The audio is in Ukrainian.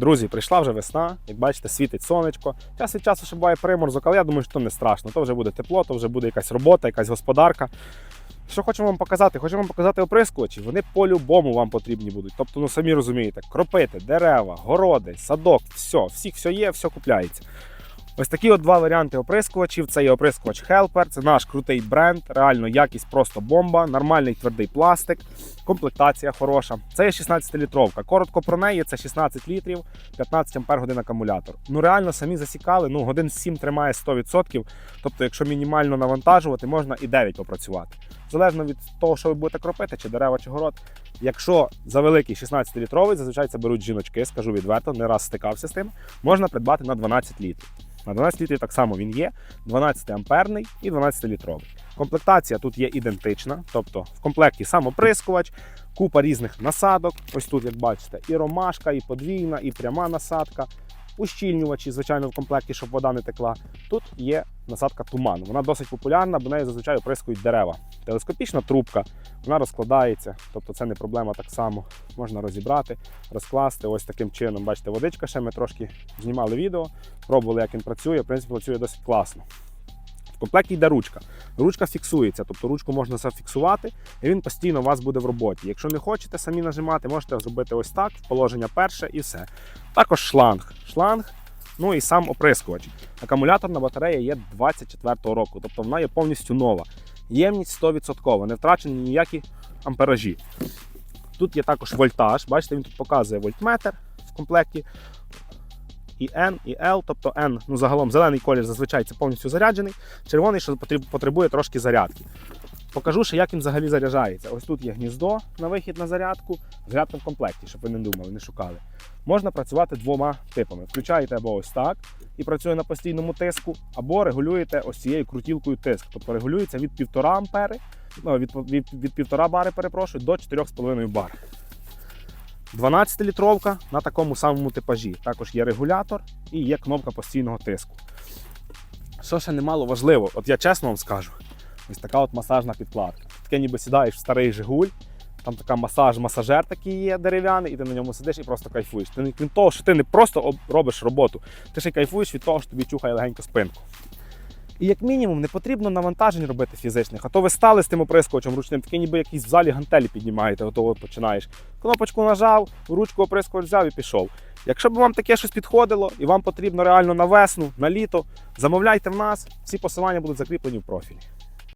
Друзі, прийшла вже весна, як бачите, світить сонечко. Час від часу ще буває приморзок, але я думаю, що то не страшно. То вже буде тепло, то вже буде якась робота, якась господарка. Що хочемо вам показати? Хочемо вам показати оприскувачі. Вони по-любому вам потрібні будуть. Тобто, ну самі розумієте, кропити, дерева, городи, садок, все, всіх все є, все купляється. Ось такі от два варіанти оприскувачів. Це є оприскувач Helper, це наш крутий бренд, реально якість просто бомба, нормальний твердий пластик, комплектація хороша. Це є 16-літровка. Коротко про неї, це 16 літрів, 15 ампер годин акумулятор. Ну реально самі засікали, ну годин 7 тримає 100%. Тобто, якщо мінімально навантажувати, можна і 9 попрацювати. Залежно від того, що ви будете кропити, чи дерева, чи город. Якщо за великий 16-літровий, зазвичай це беруть жіночки, скажу відверто, не раз стикався з тим, можна придбати на 12 літрів. На 12 літрів так само він є, 12 амперний і 12 літровий. Комплектація тут є ідентична, тобто в комплекті самоприскувач, купа різних насадок. Ось тут, як бачите, і ромашка, і подвійна, і пряма насадка, ущільнювачі, звичайно, в комплекті, щоб вода не текла. Тут є насадка туман. Вона досить популярна, бо нею зазвичай оприскують дерева. Телескопічна трубка, вона розкладається, тобто це не проблема так само. Можна розібрати, розкласти ось таким чином. Бачите, водичка ще ми трошки знімали відео, пробували, як він працює. В принципі, працює досить класно. Комплекті йде ручка. Ручка фіксується, тобто ручку можна зафіксувати, і він постійно у вас буде в роботі. Якщо не хочете самі нажимати, можете зробити ось так, положення перше і все. Також шланг. Шланг, ну і сам оприскувач. Акумуляторна батарея є 24-го року, тобто вона є повністю нова. Ємність 100%, не втрачені ніякі амперажі. Тут є також вольтаж. Бачите, він тут показує вольтметр в комплекті. І N, і L, тобто N, ну загалом зелений колір зазвичай це повністю заряджений, червоний, що потребує трошки зарядки. Покажу ще, як він взагалі заряджається. Ось тут є гніздо на вихід на зарядку, зарядка в комплекті, щоб ви не думали, не шукали. Можна працювати двома типами. Включаєте або ось так і працює на постійному тиску, або регулюєте ось цією крутілкою тиск. Тобто регулюється від 1,5 ампери, ну, від, від, від 1,5 бари, перепрошую, до 4,5 бар. 12-літровка на такому самому типажі. Також є регулятор і є кнопка постійного тиску. Що ще немало важливо, от я чесно вам скажу, ось така от масажна підкладка. Таке ніби сідаєш в старий Жигуль, там така масаж, масажер такий є дерев'яний, і ти на ньому сидиш і просто кайфуєш. Ти крім того, що ти не просто об- робиш роботу, ти ще й кайфуєш від того, що тобі чухає легенько спинку. І як мінімум не потрібно навантажень робити фізичних, а то ви стали з тим оприскувачем ручним, таке ніби якісь в залі гантелі піднімаєте, готово починаєш. Кнопочку нажав, ручку оприскувач взяв і пішов. Якщо б вам таке щось підходило і вам потрібно реально на весну, на літо, замовляйте в нас, всі посилання будуть закріплені в профілі.